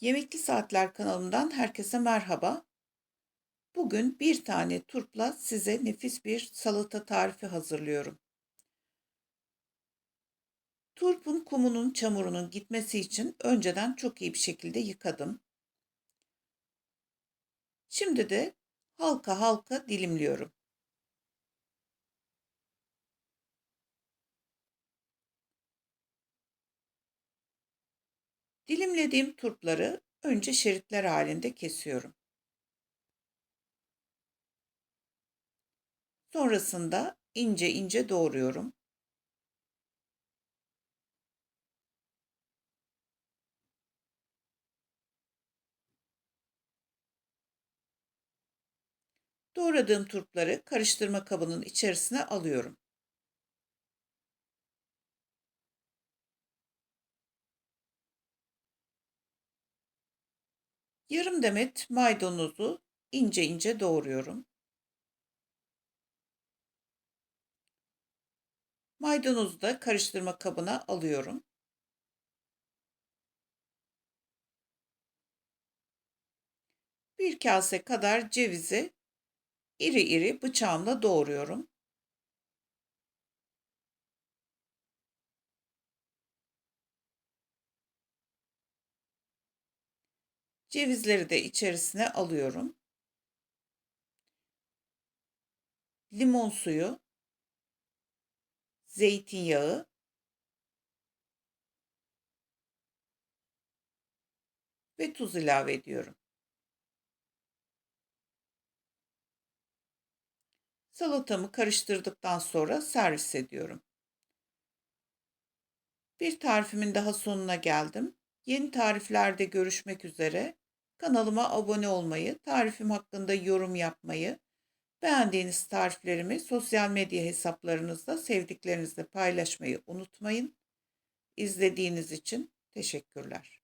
Yemekli Saatler kanalımdan herkese merhaba. Bugün bir tane turpla size nefis bir salata tarifi hazırlıyorum. Turpun kumunun çamurunun gitmesi için önceden çok iyi bir şekilde yıkadım. Şimdi de halka halka dilimliyorum. Dilimlediğim turpları önce şeritler halinde kesiyorum. Sonrasında ince ince doğruyorum. Doğradığım turpları karıştırma kabının içerisine alıyorum. Yarım demet maydanozu ince ince doğruyorum. Maydanozu da karıştırma kabına alıyorum. Bir kase kadar cevizi iri iri bıçağımla doğruyorum. Cevizleri de içerisine alıyorum. Limon suyu, zeytinyağı, ve tuz ilave ediyorum. Salatamı karıştırdıktan sonra servis ediyorum. Bir tarifimin daha sonuna geldim. Yeni tariflerde görüşmek üzere. Kanalıma abone olmayı, tarifim hakkında yorum yapmayı, beğendiğiniz tariflerimi sosyal medya hesaplarınızda sevdiklerinizle paylaşmayı unutmayın. İzlediğiniz için teşekkürler.